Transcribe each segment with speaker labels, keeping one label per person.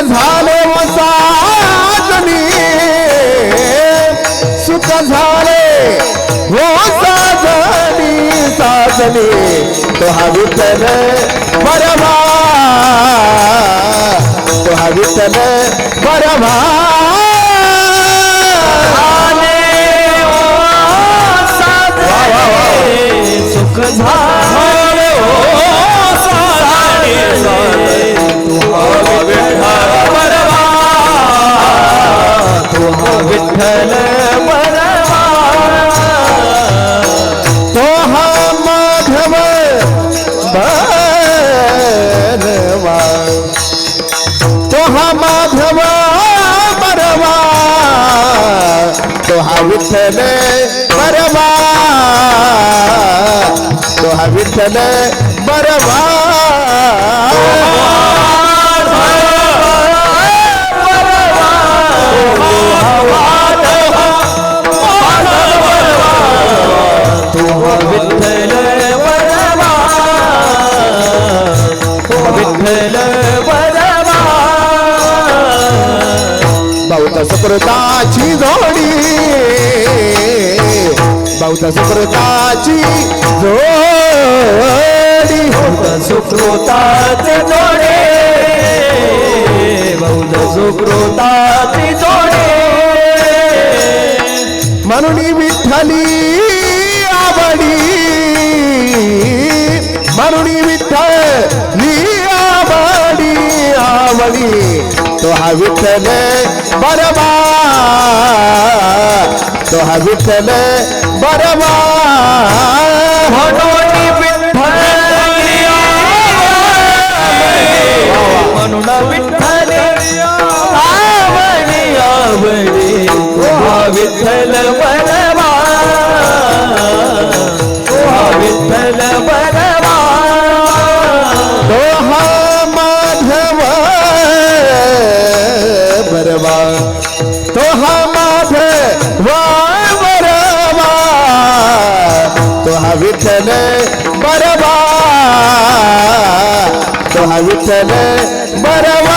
Speaker 1: झाले वसाजनी सुख झाले हो साजनी साजनी तो हा विठ्ठल बरवा तो हा विठ्ठल बरवा खल तोहा माधव तोहा माधव बरवा तोहा विठल बरवा। तोहा विठल बरवा। सुकृताची जोडी. बौद्ध सुकृताची जोडी.
Speaker 2: सुकृताचे जोडे. बौद्ध सुकृताचे जोडे.
Speaker 1: म्हणून विठ्ठली आवडी. म्हणून তোহা বিঠলে বরবাদ তোহা বিঠলে বরবাদ। तो
Speaker 2: हमाथ बरवा
Speaker 1: तो विठल बरवा तो विठल बरवा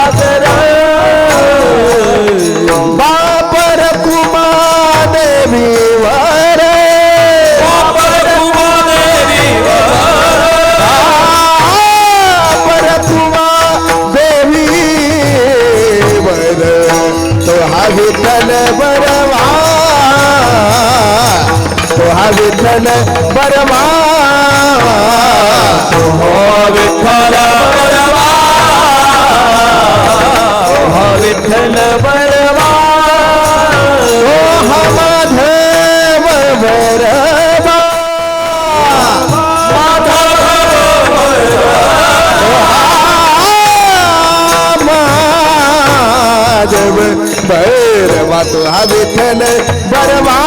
Speaker 1: विठल परमा हो विठल बरवा विठल बरवा हो हमाधव बरवा माधव बरवा विठल बरवा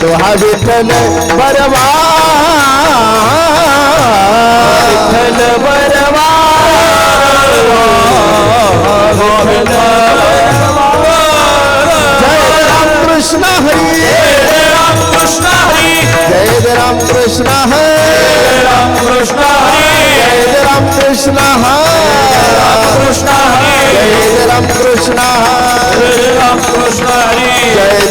Speaker 1: तो हा विठ्ठल बरवा
Speaker 2: विठ्ठल बरवा
Speaker 1: जय राम कृष्ण हरी
Speaker 2: राम कृष्ण हरी
Speaker 1: जय राम कृष्ण हरे
Speaker 2: राम कृष्ण हरी
Speaker 1: जय राम कृष्ण हरे
Speaker 2: कृष्ण हरी
Speaker 1: जय राम कृष्ण हरे
Speaker 2: राम कृष्ण हरी